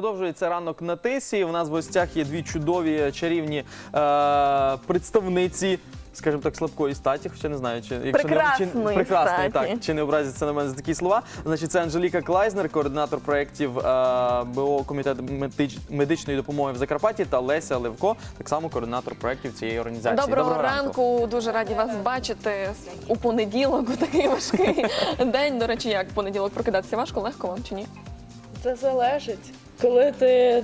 Продовжується ранок на тисі. У нас в гостях є дві чудові чарівні е, представниці, скажімо так, слабкої статі. Хоча не знаю, чи якщо Прекрасної не чи, прекрасної, статі. так чи не образяться на мене за такі слова. Значить, це Анжеліка Клайзнер, координатор проєктів е, БО комітету медич- медичної допомоги в Закарпатті, та Леся Левко, так само координатор проєктів цієї організації. Доброго, ранку. дуже раді вас бачити у понеділок, у такий важкий день. До речі, як в понеділок прокидатися важко, легко вам чи ні? Це залежить. Коли ти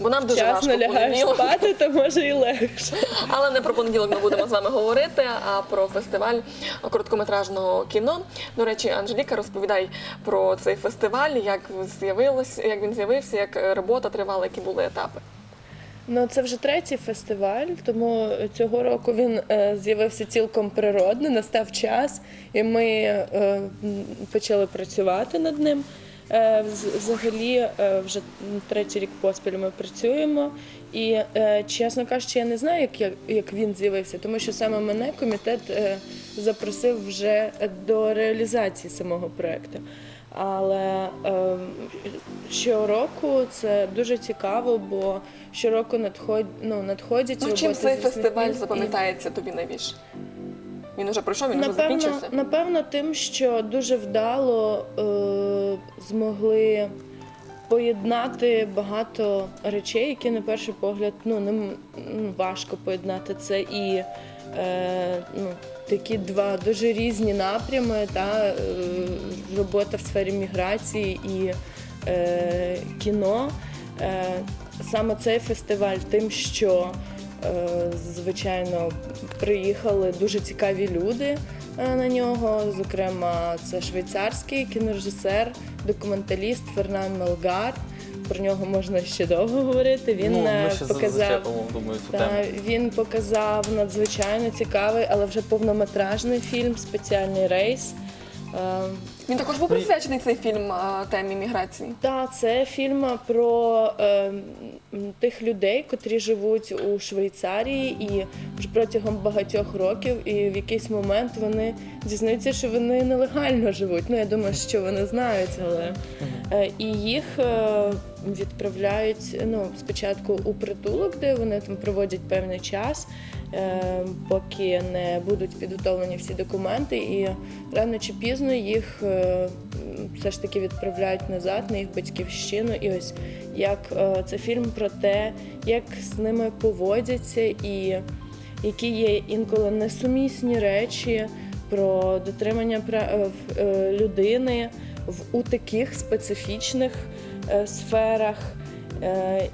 Бо нам дуже вчасно важко в лягаєш понеділок. спати, то може і легше. Але не про понеділок ми будемо з вами говорити, а про фестиваль короткометражного кіно. До речі, Анжеліка, розповідай про цей фестиваль, як з'явилось, як він з'явився, як робота тривала, які були етапи. Ну це вже третій фестиваль, тому цього року він е, з'явився цілком природно, настав час, і ми е, почали працювати над ним. Е, вз- Взагалі, е, вже третій рік поспіль ми працюємо. І е, чесно кажучи, я не знаю, як, як, він з'явився, тому що саме мене комітет запросив вже до реалізації самого проекту. Але е, щороку це дуже цікаво, бо щороку надход, ну, надходять Ну, чим цей фестиваль запам'ятається тобі найбільше? Він уже пройшов, він вже Напевно, закінчився. напевно, тим, що дуже вдало е, змогли поєднати багато речей, які на перший погляд ну, не м- важко поєднати. Це і е, ну, такі два дуже різні напрями, та, е, робота в сфері міграції і е, кіно. Е, саме цей фестиваль тим, що звичайно приїхали дуже цікаві люди е, на нього. Зокрема, це швейцарський кінорежисер, документаліст Фернан Мелгар. Про нього можна ще довго говорити. Він ну, е, ми ще показав. думаю, цю Та, тему. він показав надзвичайно цікавий, але вже повнометражний фільм, спеціальний рейс. Е, Він також був присвячений цей фільм а, темі міграції. та це фільм про е, тих людей, котрі живуть у Швейцарії, і вже протягом багатьох років, і в якийсь момент вони дізнаються, що вони нелегально живуть. Ну я думаю, що вони знають, але е, і їх е, відправляють ну спочатку у притулок, де вони там проводять певний час. е, Поки не будуть підготовлені всі документи, і рано чи пізно їх е, все ж таки відправляють назад на їх батьківщину. І ось як е, це фільм про те, як з ними поводяться, і які є інколи несумісні речі про дотримання прав людини в у таких специфічних е, сферах. Е,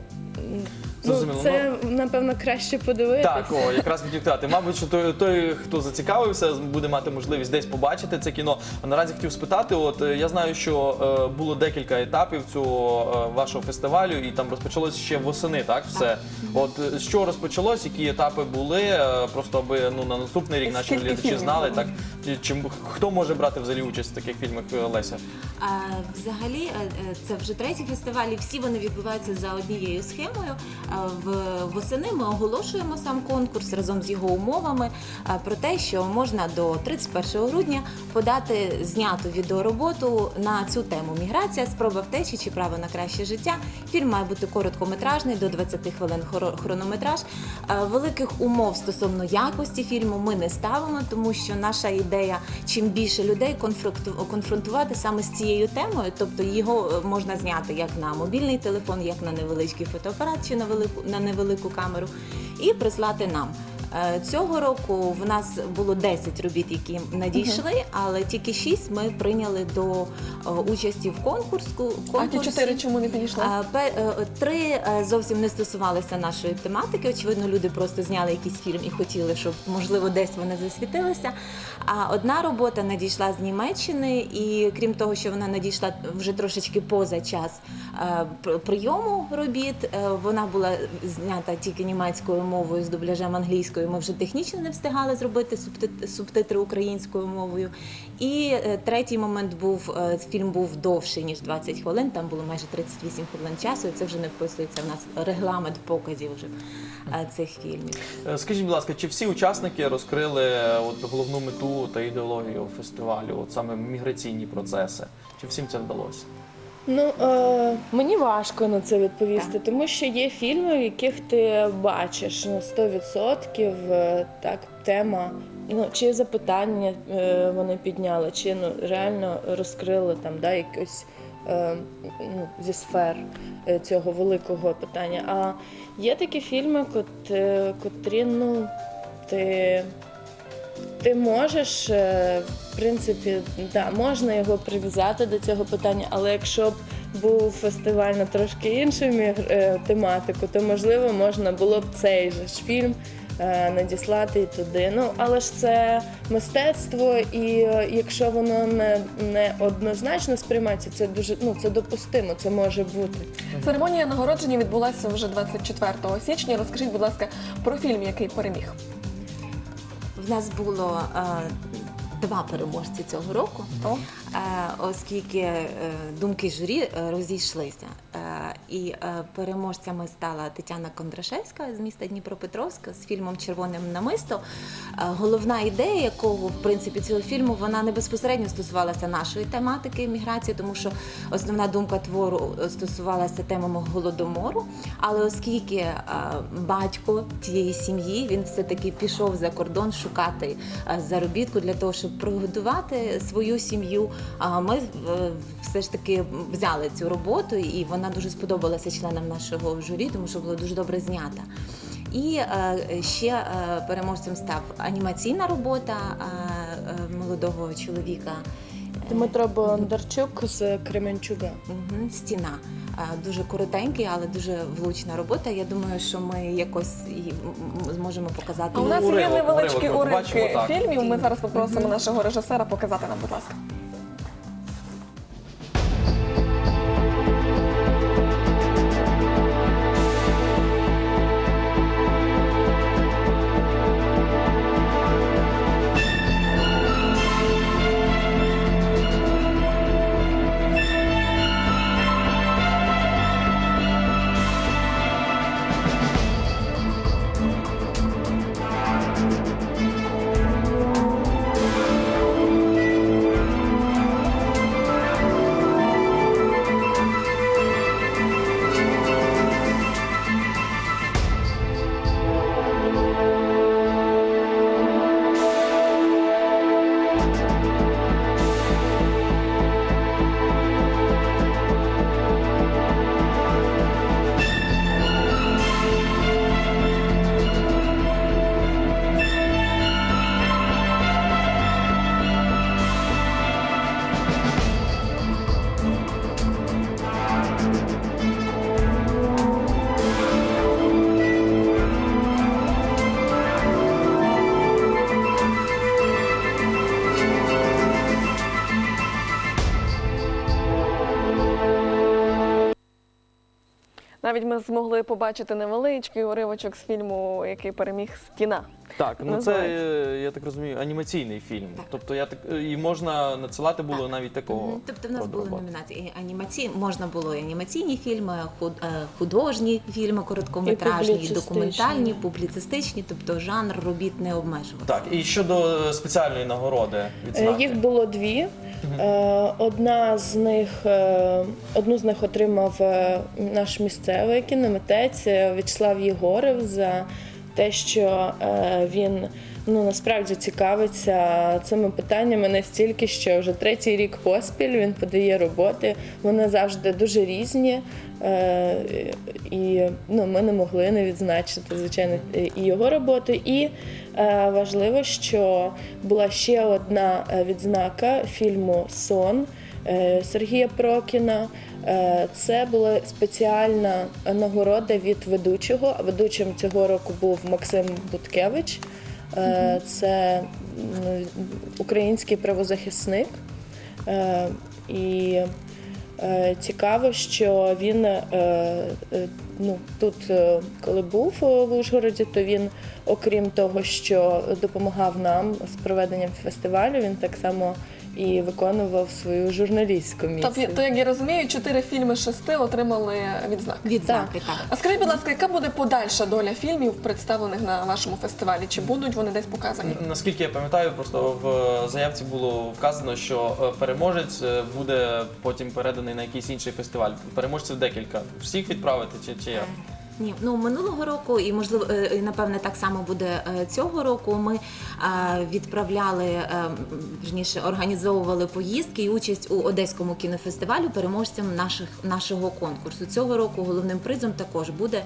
Ну, Зрозуміло. це напевно краще подивитися. Так, о, якраз хотів сказати. Мабуть, що той, той, хто зацікавився, буде мати можливість десь побачити це кіно. А наразі хотів спитати: от е, я знаю, що е, було декілька етапів цього е, вашого фестивалю, і там розпочалось ще восени, так? Все. От е, що розпочалось, які етапи були, е, просто аби ну на наступний рік наші Скільки глядачі фільмів знали, було? так чи, чим хто може брати взагалі участь в таких фільмах е, Леся? А, Взагалі, е, е, це вже третій фестиваль, і всі вони відбуваються за однією схемою. А, В восени ми оголошуємо сам конкурс разом з його умовами а, про те, що можна до 31 грудня подати зняту відеороботу на цю тему міграція, спроба втечі чи право на краще життя. Фільм має бути короткометражний до 20 хвилин хронометраж. А, Великих умов стосовно якості фільму ми не ставимо, тому що наша ідея чим більше людей конфронтувати саме з цією темою, тобто його е, можна зняти як на мобільний телефон, як на невеличкий фотоапарат чи на велику на невелику камеру, і прислати нам. Е, Цього року в нас було 10 робіт, які надійшли, але тільки 6 ми прийняли до е, участі в конкурсу. А ті чотири чому не підійшли? Пе- е, Три е, зовсім не стосувалися нашої тематики. Очевидно, люди просто зняли якийсь фільм і хотіли, щоб можливо десь вони засвітилися. А одна робота надійшла з Німеччини, і крім того, що вона надійшла вже трошечки поза час е, пр- прийому робіт, е, вона була знята тільки німецькою мовою з дубляжем англійською. Ми вже технічно не встигали зробити субтитри українською мовою. І е, третій момент був е, фільм був довший ніж 20 хвилин. Там було майже 38 хвилин часу. І це вже не вписується в нас регламент показів вже е, цих фільмів. Скажіть, будь ласка, чи всі учасники розкрили от головну мету та ідеологію фестивалю, от саме міграційні процеси? Чи всім це вдалося? Ну е, мені важко на це відповісти, тому що є фільми, в яких ти бачиш на 100% е, так тема. Ну, чи запитання е, вони підняли, чи ну, реально розкрили там да, якось е, ну, зі сфер е, цього великого питання. А є такі фільми, котрі ну, ти ти можеш, е, в принципі, да, можна його прив'язати до цього питання, але якщо б був фестиваль на трошки іншу е, тематику, то можливо можна було б цей же ж фільм е, надіслати туди. Ну, але ж це мистецтво, і якщо воно не, не однозначно сприймається, це дуже ну це допустимо, це може бути. Церемонія нагородження відбулася вже 24 січня. Розкажіть, будь ласка, про фільм, який переміг. Нас було е, два переможці цього року, е, оскільки е, думки журі е, розійшлися. І переможцями стала Тетяна Кондрашевська з міста Дніпропетровська з фільмом Червоним намисто. Головна ідея, якого в принципі цього фільму вона не безпосередньо стосувалася нашої тематики міграції, тому що основна думка твору стосувалася темами голодомору. Але оскільки батько тієї сім'ї він все таки пішов за кордон шукати заробітку для того, щоб прогодувати свою сім'ю. А ми е, все ж таки взяли цю роботу, і вона дуже сподобалася членам нашого журі, тому що була дуже добре знята. І е, ще е, переможцем став анімаційна робота молодого чоловіка. Дмитро Бондарчук з Кременчуга. Стіна. Е, Дуже коротенький, але дуже влучна робота. Я думаю, що ми якось і зможемо показати. А у нас є уривок, невеличкі уривок, уривки фільмів. Ми зараз попросимо нашого режисера показати нам, будь ласка. Навіть ми змогли побачити невеличкий уривочок з фільму, який переміг Стіна. Так, ну це е, я так розумію, анімаційний фільм. Тобто я так і можна надсилати було навіть такого. Мгм. Тобто в нас роду були роботи. номінації і анімаційні, можна було і анімаційні фільми, худ- е, художні фільми, короткометражні, і, публіцистичні. документальні, публіцистичні, тобто жанр робіт не обмежувався. Так, і щодо е, спеціальної нагороди Е, відзнаки. Їх було дві. Е, Одна з них е, одну з них отримав е, наш місцевий кіномитець е, В'ячеслав Єгорев за те, що він ну насправді цікавиться цими питаннями настільки, що вже третій рік поспіль він подає роботи. Вони завжди дуже різні. Е, І ну, ми не могли не відзначити, звичайно, і його роботу. І е, важливо, що була ще одна е, відзнака фільму Сон Сергія Прокіна. Це була спеціальна нагорода від ведучого. Ведучим цього року був Максим Буткевич. Е, Це український правозахисник. Е, І Е, Цікаво, що він ну, тут, коли був в Ужгороді, то він, окрім того, що допомагав нам з проведенням фестивалю, він так само і виконував свою журналістську місію. Тобто, то, як я розумію, чотири фільми з шести отримали відзнаки. Відзнаки, так. А скажіть, будь ласка, яка буде подальша доля фільмів, представлених на вашому фестивалі? Чи будуть вони десь показані? Наскільки я пам'ятаю, просто в е, заявці було вказано, що е, переможець е, буде потім переданий на якийсь інший фестиваль. Переможців декілька. Всіх відправити чи, чи як? Ні, ну минулого року, і можливо, е, і, напевне, так само буде е, цього року. Ми е, відправляли е, м, вірніше, організовували поїздки і участь у одеському кінофестивалю переможцям наших нашого конкурсу. Цього року головним призом також буде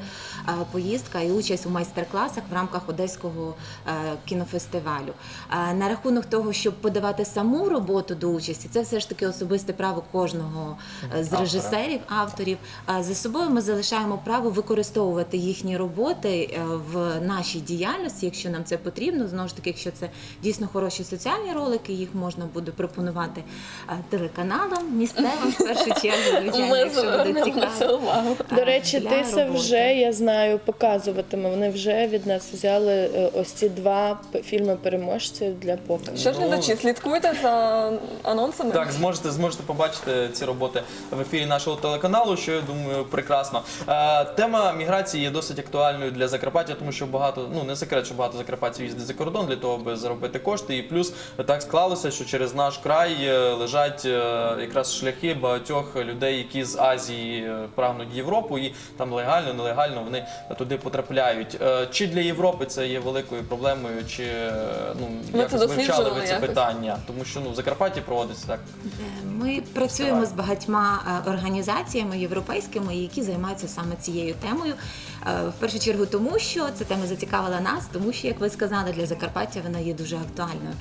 поїздка і участь у майстер-класах в рамках одеського кінофестивалю. На рахунок того, щоб подавати саму роботу до участі, це все ж таки особисте право кожного з режисерів, авторів. За собою ми залишаємо право використовувати їхні роботи е, в нашій діяльності, якщо нам це потрібно. Знову ж таки, якщо це дійсно хороші соціальні ролики, їх можна буде пропонувати е, телеканалам місцевим в першу чергу, звичайно, Ми якщо буде звернемо це цікаво. увагу. До речі, Тиса роботи. вже я знаю, показуватиме. Вони вже від нас взяли е, ось ці два фільми переможців для показу. Що ж, глядачі, слідкуйте за анонсами. Так, зможете, зможете побачити ці роботи в ефірі нашого телеканалу, що я думаю прекрасно. Тема міграції є досить актуальною для Закарпаття, тому що багато, ну не секрет, що багато закарпатців їздить за кордон для того, аби заробити кошти. І плюс так склалося, що через наш край е, лежать е, якраз шляхи багатьох людей, які з Азії е, прагнуть в Європу, і там легально, нелегально вони туди потрапляють. Чи для Європи це є великою проблемою, чи ну Ви якось це вивчали ви це якось? питання? Тому що ну в Закарпатті проводиться так. Ми працюємо з багатьма організаціями європейськими, які займаються саме цією темою. Е, В першу чергу, тому що ця тема зацікавила нас, тому що, як ви сказали, для Закарпаття вона є дуже актуальною.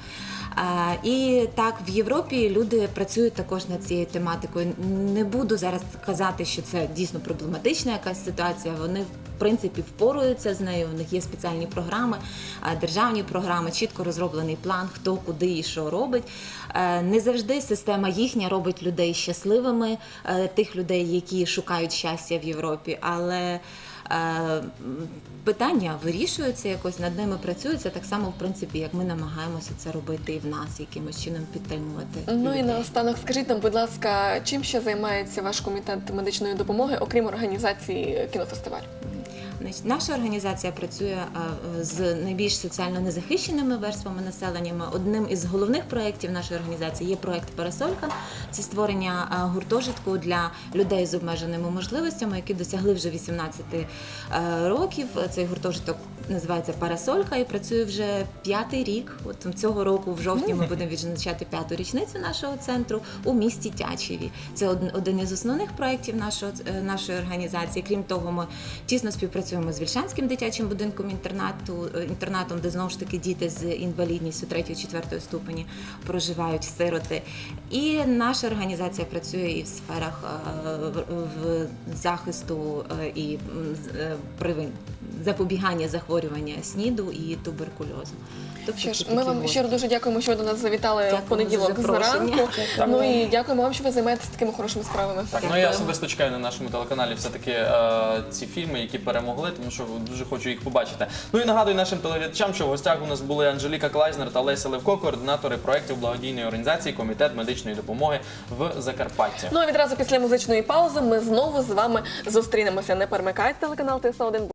Е, І так, в Європі люди працюють також над цією тематикою. Не буду зараз казати, що це дійсно проблематична якась ситуація. Вони принципі впораються з нею. У них є спеціальні програми, е, державні програми, чітко розроблений план, хто куди і що робить. Е, Не завжди система їхня робить людей щасливими, е, тих людей, які шукають щастя в Європі, але. Питання вирішуються якось над ними працюються так само, в принципі, як ми намагаємося це робити і в нас, якимось чином підтримувати. Ну і людей. наостанок скажіть нам, будь ласка, чим ще займається ваш комітет медичної допомоги, окрім організації кінофестивалю? Наша організація працює е, з найбільш соціально незахищеними верствами населення. Одним із головних проєктів нашої організації є проєкт Парасолька. Це створення е, гуртожитку для людей з обмеженими можливостями, які досягли вже 18 е, років. Цей гуртожиток називається Парасолька і працює вже п'ятий рік. От цього року, в жовтні, ми будемо відзначати п'яту річницю нашого центру у місті Тячеві. Це один із основних проєктів нашого е, нашої організації. Крім того, ми тісно співпрацюємо з Вільшанським дитячим будинком інтернату е, інтернатом, де знову ж таки діти з інвалідністю 3-4 ступені проживають сироти. І наша організація працює і в сферах е, в- захисту і запобігання захворювання СНІДу і туберкульозу. Тобто Що ж, ми вам щиро дуже дякуємо, що ви до нас завітали в понеділок зранку. Ну і дякуємо вам, що ви займаєтеся такими хорошими справами. Так, ну я особисто чекаю на нашому телеканалі все-таки е, ці фільми, які перемогли, тому що дуже хочу їх побачити. Ну і нагадую нашим телеглядачам, що в гостях у нас були Анжеліка Клайзнер та Леся Левко, координатори проєктів благодійної організації Комітет медичної допомоги в Закарпатті. Ну а відразу після музичної паузи ми знову з вами зустрінемося. Не перемикайте телеканал ТС 1